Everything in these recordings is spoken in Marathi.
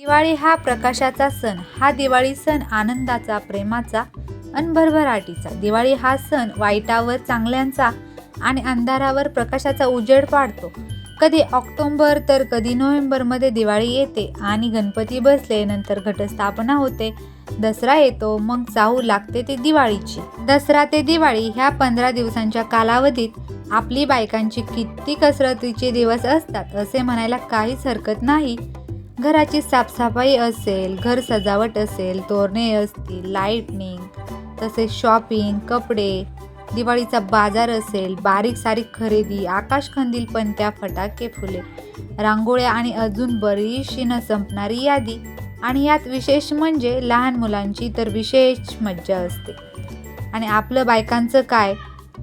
दिवाळी हा प्रकाशाचा सण. हा दिवाळी सण आनंदाचा प्रेमाचा अन भरभराटीचा. दिवाळी हा सण वाईटावर चांगल्यांचा आणि अंधारावर प्रकाशाचा उजेड पाडतो. कधी ऑक्टोंबर तर कधी नोव्हेंबरमध्ये दिवाळी येते आणि गणपती बसले नंतर घटस्थापना होते. दसरा येतो मग चाहू लागते ते दिवाळीची. दसरा ते दिवाळी ह्या पंधरा दिवसांच्या कालावधीत आपली बायकांची किती कसरतीचे दिवस असतात असे म्हणायला काहीच हरकत नाही. घराची साफसफाई असेल घर सजावट असेल तोरणे असतील लाईटनिंग तसेच शॉपिंग कपडे दिवाळीचा बाजार असेल बारीक सारीक खरेदी आकाशकंदील पणत्या फटाके फुले रांगोळ्या आणि अजून बरीचशी न संपणारी यादी. आणि यात विशेष म्हणजे लहान मुलांची तर विशेष मज्जा असते. आणि आपलं बायकांचं काय?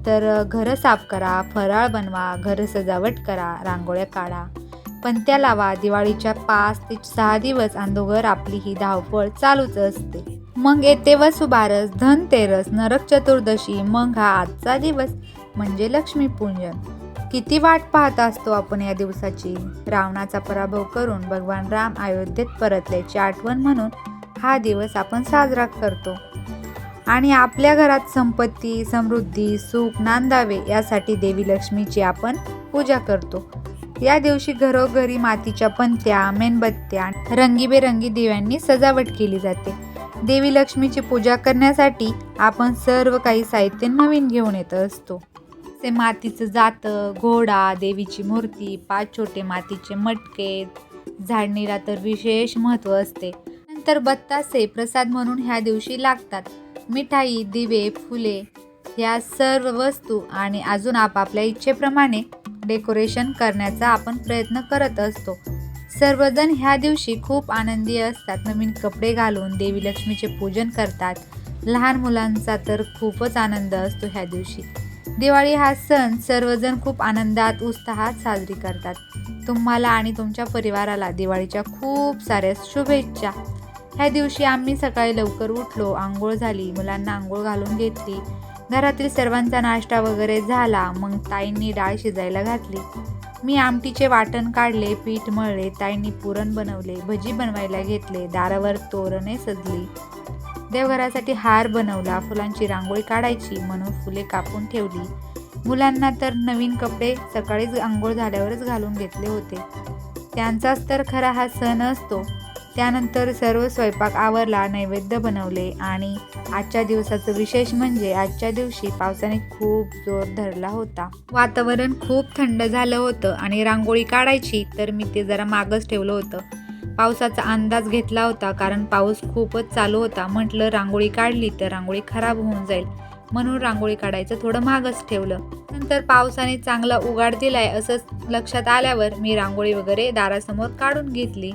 तर घरं साफ करा फराळ बनवा घरं सजावट करा रांगोळ्या काढा. पण त्या लावा दिवाळीच्या पाच ते सहा दिवस अंदोगर आपली ही धावपळ चालूच असते. मग येते वसुबारस धनतेरस नरक चतुर्दशी मग हा आजचा दिवस म्हणजे लक्ष्मीपूजन. किती वाट पाहत असतो आपण या दिवसाची? रावणाचा पराभव करून भगवान राम अयोध्येत परतल्याची आठवण म्हणून हा दिवस आपण साजरा करतो. आणि आपल्या घरात संपत्ती समृद्धी सुख नांदावे यासाठी देवी लक्ष्मीची आपण पूजा करतो. या दिवशी घरोघरी मातीच्या पंत्या मेणबत्त्या रंगीबेरंगी दिव्यांनी सजावट केली जाते. देवी लक्ष्मीची पूजा करण्यासाठी आपण सर्व काही साहित्य नवीन घेऊन येत असतो. ते मातीचं जातं घोडा देवीची मूर्ती पाच छोटे मातीचे मटके झाडणीला तर विशेष महत्त्व असते. नंतर बत्तासे प्रसाद म्हणून ह्या दिवशी लागतात. मिठाई दिवे फुले ह्या सर्व वस्तू आणि अजून आपापल्या इच्छेप्रमाणे डेकोरेशन करण्याचा आपण प्रयत्न करत असतो. सर्वजण ह्या दिवशी खूप आनंदी असतात. नवीन कपडे घालून देवी लक्ष्मीचे पूजन करतात. लहान मुलांचा तर खूपच आनंद असतो ह्या दिवशी. दिवाळी हा सण सर्वजण खूप आनंदात उत्साहात साजरी करतात. तुम्हाला आणि तुमच्या परिवाराला दिवाळीच्या खूप साऱ्या शुभेच्छा. ह्या दिवशी आम्ही सकाळी लवकर उठलो आंघोळ झाली मुलांना आंघोळ घालून घेतली. घरातील सर्वांचा नाश्ता वगैरे झाला मग ताईंनी डाळ शिजायला घातली. मी आमटीचे वाटण काढले पीठ मळले ताईंनी पुरण बनवले भजी बनवायला घेतले दारावर तोरणे सजली. देवघरासाठी हार बनवला फुलांची रांगोळी काढायची म्हणून फुले कापून ठेवली. मुलांना तर नवीन कपडे सकाळीच आंघोळ झाल्यावरच घालून घेतले होते. त्यांचाच तर खरा हा सण असतो. त्यानंतर सर्व स्वयंपाक आवरला नैवेद्य बनवले आणि आजच्या दिवसाचं विशेष म्हणजे आजच्या दिवशी पावसाने खूप जोर धरला होता. वातावरण खूप थंड झालं होतं आणि रांगोळी काढायची तर मी ते जरा मागच ठेवलं होतं. पावसाचा अंदाज घेतला होता कारण पाऊस खूपच चालू होता. म्हटलं रांगोळी काढली तर रांगोळी खराब होऊन जाईल. म्हणून रांगोळी काढायचं थोडं मागच ठेवलं. नंतर पावसाने चांगला उघाड दिलाय असंच लक्षात आल्यावर मी रांगोळी वगैरे दारासमोर काढून घेतली.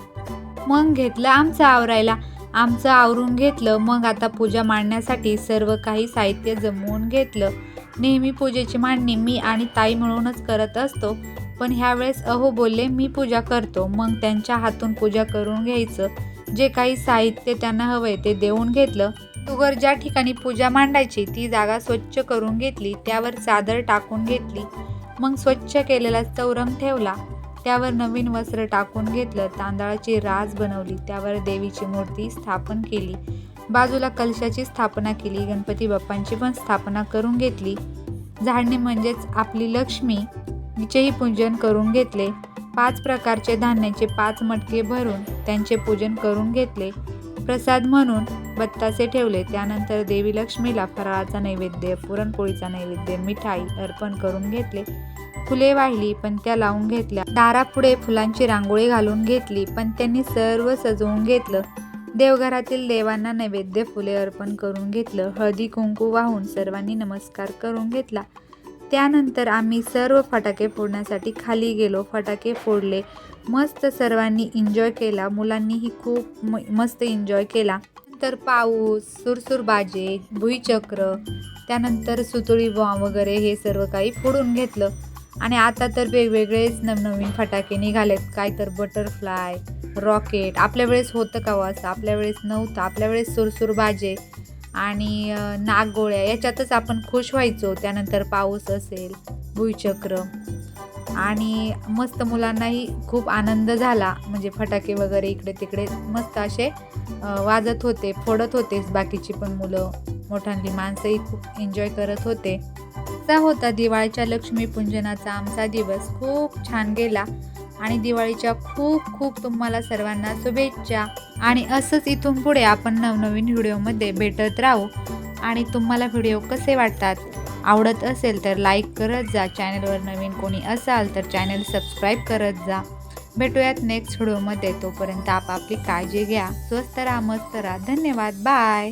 मग घेतलं आमचं आवरायला. आमचं आवरून घेतलं मग आता पूजा मांडण्यासाठी सर्व काही साहित्य जमवून घेतलं. नेहमी पूजेची मांडणी मी आणि ताई मिळूनच करत असतो. पण ह्यावेळेस अहो बोलले मी पूजा करतो. मग त्यांच्या हातून पूजा करून घ्यायचं. जे काही साहित्य त्यांना हवंय ते देऊन घेतलं. तुगर ज्या ठिकाणी पूजा मांडायची ती जागा स्वच्छ करून घेतली. त्यावर चादर टाकून घेतली. मग स्वच्छ केलेला चौरंग ठेवला. त्यावर नवीन वस्त्र टाकून घेतलं तांदळाची रास बनवली त्यावर देवीची मूर्ती स्थापन केली बाजूला कलशाची स्थापना केली गणपती बाप्पांची पण स्थापना करून घेतली. झाडणे म्हणजेच आपली लक्ष्मी हिचेही पूजन करून घेतले. पाच प्रकारचे धान्याचे पाच मटके भरून त्यांचे पूजन करून घेतले. प्रसाद म्हणून बत्तासे ठेवले त्यानंतर देवी लक्ष्मीला फराळाचा नैवेद्य पुरणपोळीचा नैवेद्य मिठाई अर्पण करून घेतले. फुले वाहिली पण त्या लावून घेतल्या. दारापुढे फुलांची रांगोळी घालून घेतली पण त्यांनी सर्व सजवून घेतलं. देवघरातील देवांना नैवेद्य फुले अर्पण करून घेतलं. हळदी कुंकू वाहून सर्वांनी नमस्कार करून घेतला. त्यानंतर आम्ही सर्व फटाके फोडण्यासाठी खाली गेलो. फटाके फोडले. मस्त सर्वांनी एन्जॉय केला. मुलांनीही खूप म मस्त एन्जॉय केला. तर पाऊस सुरसुर बाजे भुईचक्र त्यानंतर सुतळी बॉम्ब वगैरे हे सर्व काही फोडून घेतलं. आणि आता तर वेगवेगळेच नवनवीन फटाके निघालेत. काय तर बटरफ्लाय रॉकेट. आपल्या वेळेस होतं का हो असं? आपल्या वेळेस नव्हतं. आपल्या वेळेस सुरसुर भाजे आणि नागगोळ्या याच्यातच आपण खुश व्हायचो. त्यानंतर पाऊस असेल भुईचक्र आणि मस्त मुलांनाही खूप आनंद झाला. म्हणजे फटाके वगैरे इकडे तिकडे मस्त असे वाजत होते फोडत होतेच बाकीची पण मुलं. मोठ्यांनी माणसंही खूप एन्जॉय करत होते. असा होता दिवाळीच्या लक्ष्मीपूजनाचा आमचा दिवस. खूप छान गेला. आणि दिवाळीच्या खूप खूप तुम्हाला सर्वांना शुभेच्छा. आणि असंच इथून पुढे आपण नवनवीन व्हिडिओमध्ये भेटत राहू. आणि तुम्हाला व्हिडिओ कसे वाटतात आवडत असेल तर लाईक करत जा. चॅनलवर नवीन कोणी असाल तर चॅनल सबस्क्राईब करत जा. भेटूयात नेक्स्ट व्हिडिओमध्ये तोपर्यंत आपापली काळजी घ्या. स्वस्त राहा मस्त राहा. धन्यवाद. बाय